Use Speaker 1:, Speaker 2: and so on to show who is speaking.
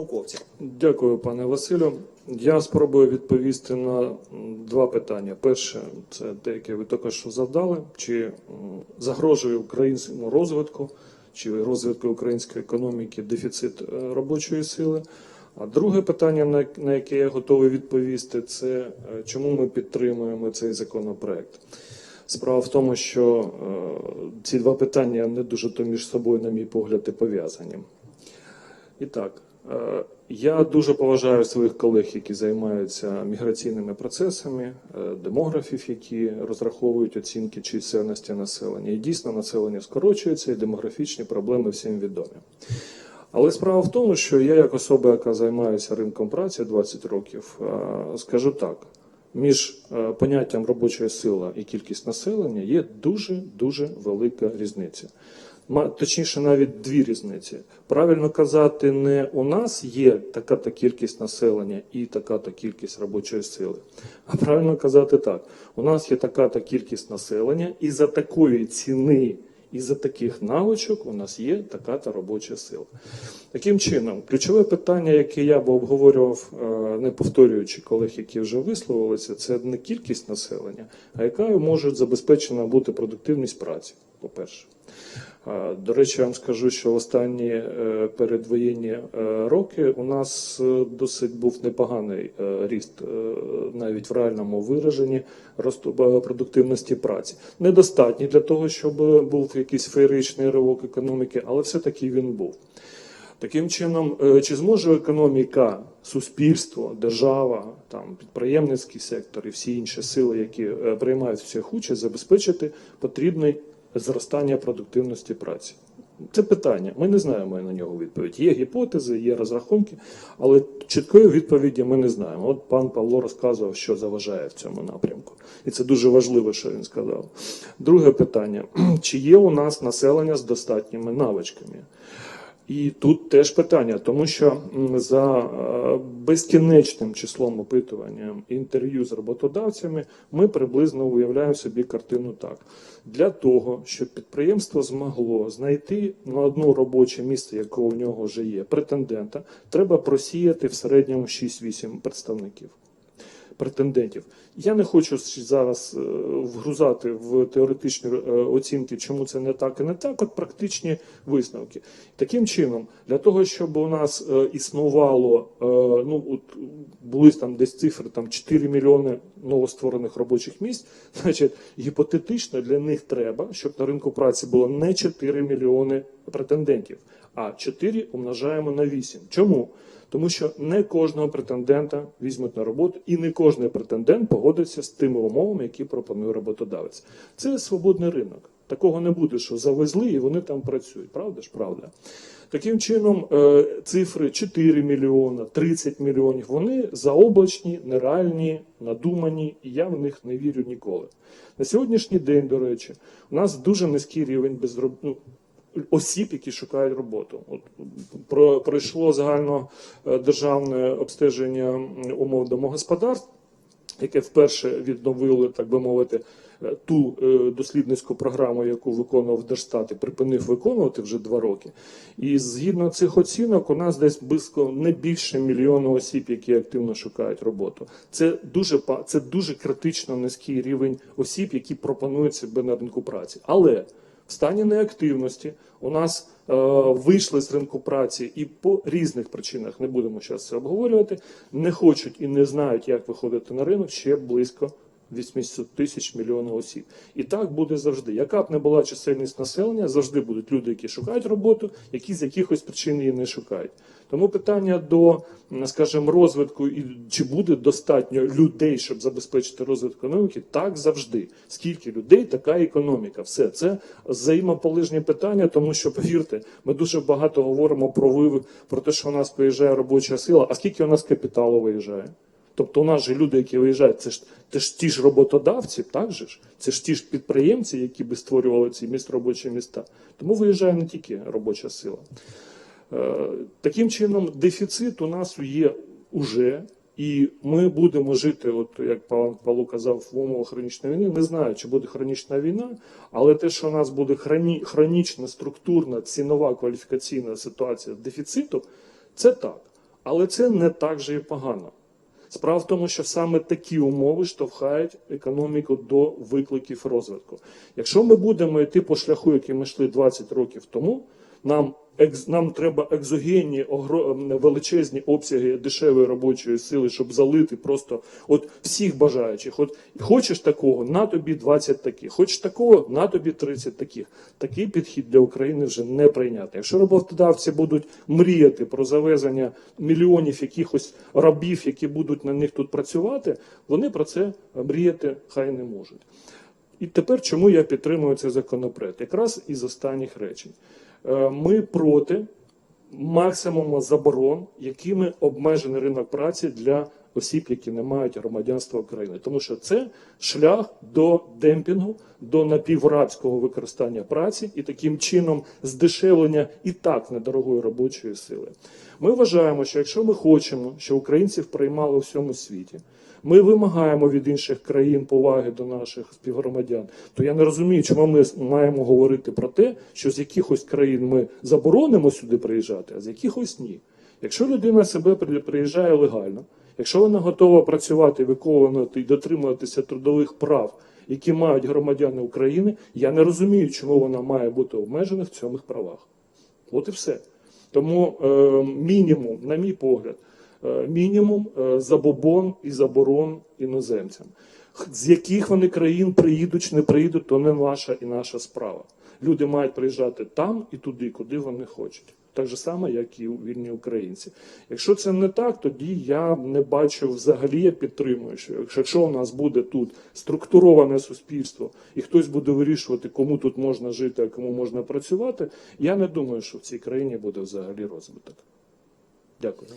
Speaker 1: науковців.
Speaker 2: Дякую, пане Василю. Я спробую відповісти на два питання. Перше, це те, яке ви що завдали, чи загрожує українському розвитку, чи розвитку української економіки дефіцит е, робочої сили. А друге питання, на- яке я готовий відповісти, це е, чому ми підтримуємо цей законопроект. Справа в тому, що е, ці два питання не дуже то між собою, на мій погляд, і пов'язані. І так, я дуже поважаю своїх колег, які займаються міграційними процесами, е, демографів, які розраховують оцінки чисельності населення. І дійсно населення скорочується, і демографічні проблеми всім відомі. Але справа в тому, що я, як особа, яка займається ринком праці 20 років, е, скажу так: між е, поняттям робочої сила і кількість населення є дуже дуже велика різниця. Точніше, навіть дві різниці. Правильно казати, не у нас є така-то кількість населення і така-то кількість робочої сили. А правильно казати так: у нас є така-то кількість населення, і за такої ціни, і за таких навичок у нас є така та робоча сила. Таким чином, ключове питання, яке я би обговорював, е, не повторюючи колег, які вже висловилися, це не кількість населення, а яка може забезпечена бути продуктивність праці, по-перше. До речі, я вам скажу, що останні е, передвоєнні е, роки у нас е, досить був непоганий ріст, навіть в реальному вираженні росту продуктивності праці. Недостатній для того, щоб був якийсь феєричний ривок економіки, але все-таки він був. Таким чином, чи зможе економіка, суспільство, держава, там підприємницький сектор і всі інші сили, які приймають в цих участь, забезпечити потрібне зростання продуктивності праці? Це питання. Ми не знаємо на нього відповідь. Є гіпотези, є розрахунки, але чіткої відповіді ми не знаємо. От пан Павло розказував, що заважає в цьому напрямку, і це дуже важливо, що він сказав. Друге питання: чи є у нас населення з достатніми навичками? І тут теж питання, тому що за е, безкінечним числом опитувань інтерв'ю з роботодавцями ми приблизно уявляємо собі картину так. Для того, щоб підприємство змогло знайти на одно робоче місце, яке у нього вже є, претендента, треба просіяти в середньому 6-8 представників претендентів. Я не хочу зараз е, вгрузати в теоретичні е, оцінки, чому це не так і не так, от практичні висновки. Таким чином, для того, щоб у нас е, існувало, ну от були там десь цифри там 4 мільйони новостворених робочих місць, значить гіпотетично для них треба, щоб на ринку праці було не 4 мільйони претендентів, а 4 умножаємо на 8. Чому? Тому що не кожного претендента візьмуть на роботу, і не кожен претендент погодиться з тими умовами, які пропонує роботодавець. Це свободний ринок. Такого не буде, що завезли і вони там працюють. Правда ж? Правда. Таким чином, е, цифри 4 мільйона, 30 мільйонів, вони заоблачні, нереальні, надумані, і я в них не вірю ніколи. На сьогоднішній день, до речі, у нас дуже низький рівень безроб... осіб, які шукають роботу. От про пройшло загально е, державне обстеження умов домогосподарств, яке вперше відновило, так би мовити, е, ту е, дослідницьку програму, яку виконував Держстат і припинив виконувати вже два роки. І згідно цих оцінок, у нас десь близько не більше мільйона осіб, які активно шукають роботу. Це дуже це дуже критично низький рівень осіб, які пропонують себе на ринку праці. Але стані неактивності у нас е, вийшли з ринку праці і по різних причинах не будемо зараз це обговорювати. Не хочуть і не знають, як виходити на ринок ще близько 800 тисяч мільйонів осіб. І так буде завжди. Яка б не була чисельність населення, завжди будуть люди, які шукають роботу, які з якихось причин її не шукають. Тому питання до, скажімо, розвитку і чи буде достатньо людей, щоб забезпечити розвиток економіки, так завжди. Скільки людей, така економіка. Все це взаємополежні питання, тому що повірте, ми дуже багато говоримо про вивик, про те, що у нас виїжджає робоча сила. А скільки у нас капіталу виїжджає? Тобто у нас же люди, які виїжджають, це ж, це ж ті ж роботодавці, так же ж? Це ж ті ж підприємці, які би створювали ці міст робочі міста. Тому виїжджає не тільки робоча сила. Е, Таким чином, дефіцит у нас є уже, і ми будемо жити, от як пан Павло казав, в умовах хронічної війни. Не знаю, чи буде хронічна війна, але те, що у нас буде хроні, хронічна, структурна, цінова кваліфікаційна ситуація дефіциту, це так. Але це не так же і погано. Справа в тому, що саме такі умови штовхають економіку до викликів розвитку. Якщо ми будемо йти по шляху, який ми йшли 20 років тому, нам, нам треба екзогенні величезні обсяги дешевої робочої сили, щоб залити просто от всіх бажаючих. От хочеш такого, на тобі 20 таких. Хочеш такого, на тобі 30 таких. Такий підхід для України вже не прийнятний. Якщо роботодавці будуть мріяти про завезення мільйонів якихось рабів, які будуть на них тут працювати, вони про це мріяти хай не можуть. І тепер чому я підтримую цей законопроект? Якраз із останніх речень. Е, Ми проти максимуму заборон, якими обмежений ринок праці для осіб, які не мають громадянства України, тому що це шлях до демпінгу, до напіврабського використання праці і таким чином здешевлення і так недорогої робочої сили. Ми вважаємо, що якщо ми хочемо, щоб українців приймали у всьому світі, ми вимагаємо від інших країн поваги до наших співгромадян, то я не розумію, чому ми маємо говорити про те, що з якихось країн ми заборонимо сюди приїжджати, а з якихось ні. Якщо людина себе приїжджає легально, якщо вона готова працювати, виконувати і дотримуватися трудових прав, які мають громадяни України, я не розумію, чому вона має бути обмежена в цьому правах. От і все. Тому е, мінімум, на мій погляд, мінімум е, забобон і заборон іноземцям. З яких вони країн приїдуть чи не приїдуть, то не ваша і наша справа. Люди мають приїжджати там і туди, куди вони хочуть. Так же само, як і вільні українці. Якщо це не так, тоді я не бачу взагалі, я підтримую, що якщо у нас буде тут структуроване суспільство, і хтось буде вирішувати, кому тут можна жити, а кому можна працювати, я не думаю, що в цій країні буде взагалі розвиток. Дякую.